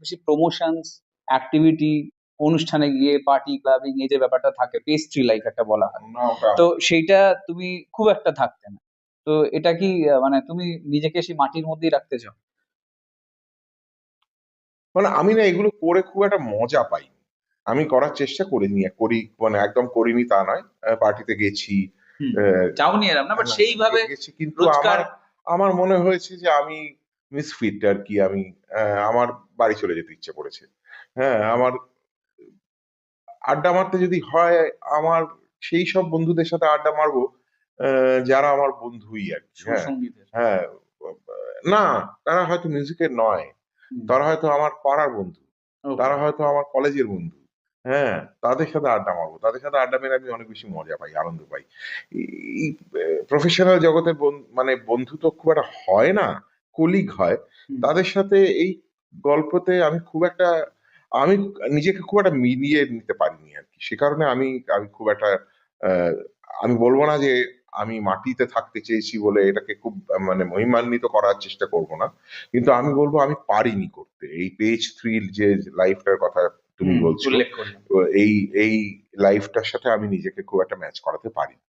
বেশি promotions activity অনুষ্ঠানে গিয়ে পার্টি ক্লাবিং এই যে ব্যাপারটা থাকে পেস্ট্রি লাইফ একটা বলা হয়। তো সেইটা তুমি খুব একটা থাকতে না। তো এটা কি মানে তুমি নিজেকে সেই মাটির মধ্যেই রাখতে চাও? মানে আমি না এগুলো করে খুব একটা মজা পাই। আমি করার চেষ্টা করিনি করি মানে একদম করিনি তা নয়। পার্টিতে গেছি। চাওনি এরম না বাট সেইভাবে কিন্তু আমার আমার মনে হয়েছে যে আমি মিসফিট আর কি আমি আহ, আমার বাড়ি চলে যেতে ইচ্ছে করেছে। হ্যাঁ আমার আড্ডা মারতে যদি হয় আমার সেই সব বন্ধুদের সাথে আড্ডা মারবো আহ, যারা আমার বন্ধুই আর কি হ্যাঁ হ্যাঁ না তারা হয়তো মিউজিকের নয় তারা হয়তো আমার পাড়ার বন্ধু তারা হয়তো আমার কলেজের বন্ধু হ্যাঁ তাদের সাথে আড্ডা মারবো তাদের সাথে আড্ডা মেরে আমি অনেক বেশি মজা পাই আনন্দ পাই। এই প্রফেশনাল জগতের মানে বন্ধু তো খুব একটা হয় না কলিগ হয় তাদের সাথে এই গল্পতে আমি খুব একটা আমি নিজেকে খুব একটা মিলিয়ে নিতে পারিনি আর কি। সে কারণে আমি আমি খুব একটা আমি বলব না যে আমি মাটিতে থাকতে চেয়েছি বলে এটাকে খুব মানে মহিমান্বিত করার চেষ্টা করব না। কিন্তু আমি বলব আমি পারিনি করতে। এই পেজ থ্রির যে লাইফটার কথা তুমি বলছো এই এই লাইফটার সাথে আমি নিজেকে খুব একটা ম্যাচ করাতে পারি